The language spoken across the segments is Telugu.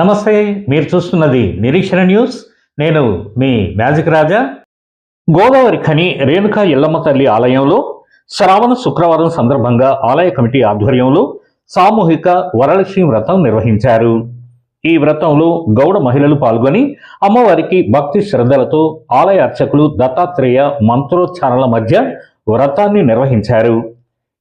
నమస్తే మీరు చూస్తున్నది నిరీక్షణ న్యూస్. నేను మీ మ్యాజిక్ రాజా. గోదావరి ఖని రేణుకా ఎల్లమ్మ తల్లి ఆలయంలో శ్రావణ శుక్రవారం సందర్భంగా ఆలయ కమిటీ ఆధ్వర్యంలో సామూహిక వరలక్ష్మి వ్రతం నిర్వహించారు. ఈ వ్రతంలో గౌడ మహిళలు పాల్గొని అమ్మవారికి భక్తి శ్రద్ధలతో ఆలయ అర్చకులు దత్తాత్రేయ మంత్రోచ్చారణల మధ్య వ్రతాన్ని నిర్వహించారు.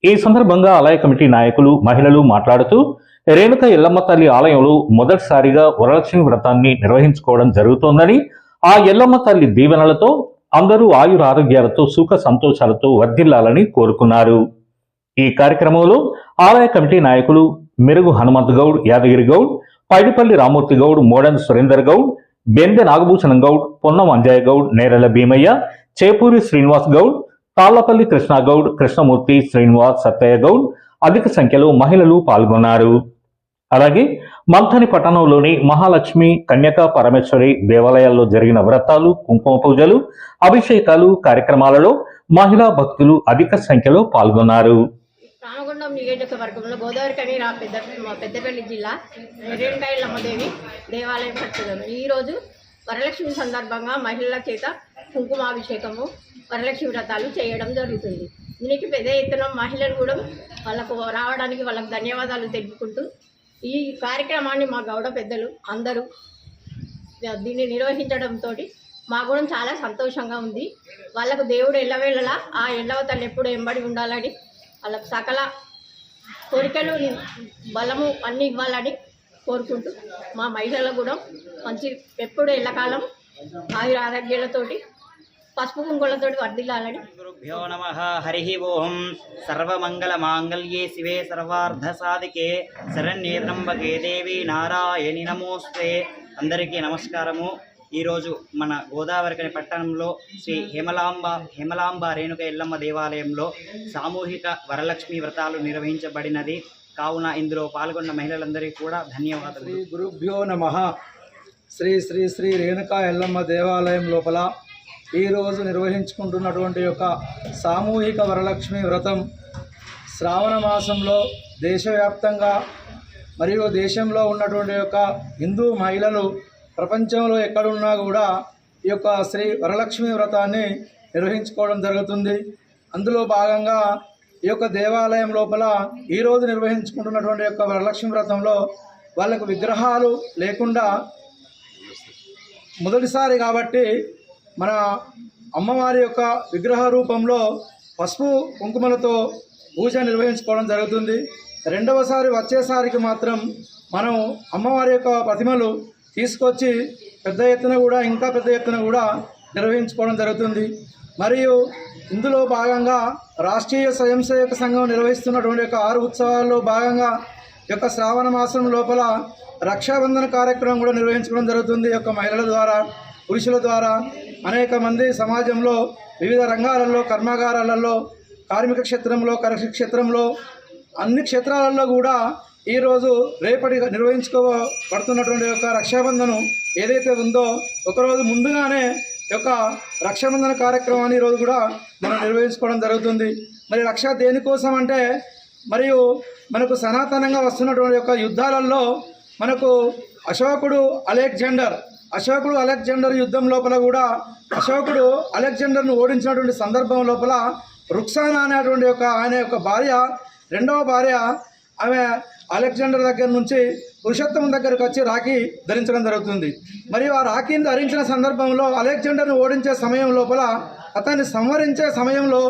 ఈ సందర్భంగా ఆలయ కమిటీ నాయకులు మహిళలు మాట్లాడుతూ రేణుక ఎల్లమ్మ తల్లి ఆలయంలో మొదటిసారిగా వరలక్ష్మి వ్రతాన్ని నిర్వహించుకోవడం జరుగుతోందని ఆ ఎల్లమ్మ తల్లి దీవెనలతో అందరూ ఆయుర ఆరోగ్యాలతో సుఖ సంతోషాలతో వర్ధిల్లాలని కోరుకున్నారు. ఈ కార్యక్రమంలో ఆలయ కమిటీ నాయకులు మెరుగు హనుమంత్ గౌడ్ యాదగిరి గౌడ్ పైడిపల్లి రామూర్తి గౌడ్ మోడన్ సురేందర్ గౌడ్ బెందె నాగభూషణం గౌడ్ పొన్నం అంజయ్య గౌడ్ నేరెల భీమయ్య చేపూరి శ్రీనివాస్ గౌడ్ తాళ్ళపల్లి కృష్ణగౌడ్ కృష్ణమూర్తి శ్రీనివాస్ సత్తయ్య గౌడ్ అధిక సంఖ్యలో మహిళలు పాల్గొన్నారు. అలాగే మంథని పట్టణంలోని మహాలక్ష్మి కన్యకా పరమేశ్వరి దేవాలయాల్లో జరిగిన వ్రతాలు కుంకుమ పూజలు అభిషేకాలు కార్యక్రమాలలో మహిళా భక్తులు అధిక సంఖ్యలో పాల్గొన్నారు. రామగుండం నియోజకవర్గంలో గోదావరి కని రా పెద్ద మా పెద్దపల్లి జిల్లా రేణుకాయలమ్మదేవి దేవాలయం కట్టుదాము ఈరోజు వరలక్ష్మి సందర్భంగా మహిళల చేత కుంకుమాభిషేకము వరలక్ష్మి వ్రతాలు చేయడం జరుగుతుంది. దీనికి పెద్ద ఎత్తున మహిళలు కూడా వాళ్ళకు రావడానికి వాళ్ళకు ధన్యవాదాలు తెలుపుకుంటూ ఈ కార్యక్రమాన్ని మా గౌడ పెద్దలు అందరూ దీన్ని నిర్వహించడంతో మాకు కూడా చాలా సంతోషంగా ఉంది. వాళ్ళకు దేవుడు ఎల్లవేళలా ఆ ఎల్లవ తల్లి ఎప్పుడు ఎంబడి ఉండాలని వాళ్ళకు సకల కోరికలు బలము అన్నీ ఇవ్వాలని కోరుకుంటూ మా మహిళలకు కూడా మంచి ఎప్పుడు ఎల్లకాలం ఆయుర ఆరోగ్యాలతోటి పసుపు కుంకులతోటి వర్ధిల్లాలని గురుభ్యో నమ హరి ఓం. సర్వమంగళమాంగళ్యే శివే సర్వార్ధసాధికే. శరణ్యేత్రంబకే దేవి నారాయణి నమోస్తే. అందరికీ నమస్కారము. ఈరోజు మన గోదావరికని పట్టణంలో శ్రీ హేమలాంబ హేమలాంబ రేణుక ఎల్లమ్మ దేవాలయంలో సామూహిక వరలక్ష్మి వ్రతాలు నిర్వహించబడినది. కావున ఇందులో పాల్గొన్న మహిళలందరికీ కూడా ధన్యవాదాలు శ్రీ గురుభ్యో నమ. శ్రీ శ్రీ శ్రీ రేణుకా ఎల్లమ్మ దేవాలయం లోపల ఈరోజు నిర్వహించుకుంటున్నటువంటి యొక్క సామూహిక వరలక్ష్మి వ్రతం శ్రావణ మాసంలో దేశవ్యాప్తంగా మరియు దేశంలో ఉన్నటువంటి యొక్క హిందూ మహిళలు ప్రపంచంలో ఎక్కడున్నా కూడా ఈ యొక్క శ్రీ వరలక్ష్మి వ్రతాన్ని నిర్వహించుకోవడం జరుగుతుంది. అందులో భాగంగా ఈ యొక్క దేవాలయం లోపల ఈరోజు నిర్వహించుకుంటున్నటువంటి యొక్క వరలక్ష్మి వ్రతంలో వాళ్ళకు విగ్రహాలు లేకుండా మొదటిసారి కాబట్టి మన అమ్మవారి యొక్క విగ్రహ రూపంలో పసుపు కుంకుమలతో పూజ నిర్వహించుకోవడం జరుగుతుంది. రెండవసారి వచ్చేసారికి మాత్రం మనం అమ్మవారి యొక్క ప్రతిమలు తీసుకొచ్చి పెద్ద ఎత్తున కూడా ఇంకా పెద్ద ఎత్తున కూడా నిర్వహించుకోవడం జరుగుతుంది. మరియు ఇందులో భాగంగా రాష్ట్రీయ స్వయం సేవక సంఘం నిర్వహిస్తున్నటువంటి యొక్క ఆరు ఉత్సవాల్లో భాగంగా యొక్క శ్రావణ మాసం లోపల రక్షాబంధన కార్యక్రమం కూడా నిర్వహించుకోవడం జరుగుతుంది. యొక్క మహిళల ద్వారా పురుషుల ద్వారా అనేక మంది సమాజంలో వివిధ రంగాలలో కర్మాగారాలలో కార్మిక క్షేత్రంలో కరక్ష క్షేత్రంలో అన్ని క్షేత్రాలలో కూడా ఈరోజు రేపటి నిర్వహించుకోబడుతున్నటువంటి యొక్క రక్షాబంధనం ఏదైతే ఉందో ఒకరోజు ముందుగానే యొక్క రక్షాబంధన కార్యక్రమాన్ని ఈరోజు కూడా మనం నిర్వహించుకోవడం జరుగుతుంది. మరి రక్ష దేనికోసం అంటే మరియు మనకు సనాతనంగా వస్తున్నటువంటి యొక్క యుద్ధాలలో మనకు అశోకుడు అలెగ్జాండర్ అశోకుడు అలెగ్జాండర్ యుద్ధం లోపల కూడా అశోకుడు అలెగ్జాండర్ను ఓడించినటువంటి సందర్భం లోపల రుక్సానా అనేటువంటి యొక్క ఆయన యొక్క భార్య రెండవ భార్య ఆమె అలెగ్జాండర్ దగ్గర నుంచి పురుషోత్తమం దగ్గరకు వచ్చి రాఖీ ధరించడం జరుగుతుంది. మరియు ఆ రాఖీని ధరించిన సందర్భంలో అలెగ్జాండర్ను ఓడించే సమయం లోపల అతన్ని సంహరించే సమయంలో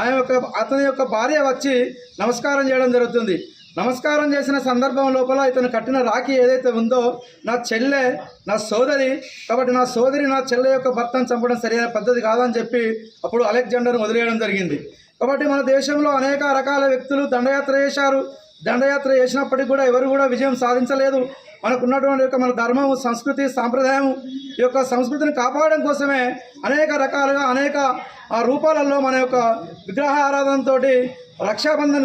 ఆయన యొక్క అతని యొక్క భార్య వచ్చి నమస్కారం చేయడం జరుగుతుంది. నమస్కారం చేసిన సందర్భం లోపల ఇతను కట్టిన రాఖీ ఏదైతే ఉందో నా చెల్లె నా సోదరి కాబట్టి నా సోదరి నా చెల్లె యొక్క భర్తను చంపడం సరైన పద్ధతి కాదని చెప్పి అప్పుడు అలెగ్జాండర్ను వదిలేయడం జరిగింది. కాబట్టి మన దేశంలో అనేక రకాల వ్యక్తులు దండయాత్ర చేశారు. దండయాత్ర చేసినప్పటికీ కూడా ఎవరు కూడా విజయం సాధించలేదు. మనకున్నటువంటి యొక్క మన ధర్మము సంస్కృతి సాంప్రదాయం ఈ యొక్క సంస్కృతిని కాపాడడం కోసమే అనేక రకాలుగా అనేక ఆ రూపాలలో మన యొక్క విగ్రహ ఆరాధనతో రక్షాబంధన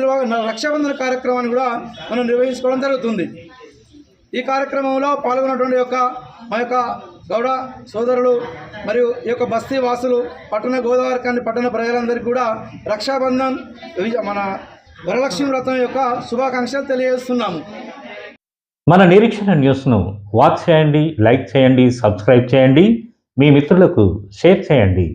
రక్షాబంధన కార్యక్రమాన్ని కూడా మనం నిర్వహించుకోవడం జరుగుతుంది. ఈ కార్యక్రమంలో పాల్గొన్నటువంటి యొక్క మా యొక్క గౌడ సోదరులు మరియు ఈ యొక్క బస్తీ వాసులు పట్టణ గోదావరి కానీ పట్టణ ప్రజలందరికీ కూడా రక్షాబంధన్ మన వరలక్ష్మి వ్రతం యొక్క శుభాకాంక్షలు తెలియజేస్తున్నాము. మన నిరీక్షణ న్యూస్ను వాచ్ చేయండి లైక్ చేయండి సబ్స్క్రైబ్ చేయండి. మీ మిత్రులకు షేర్ చేయండి.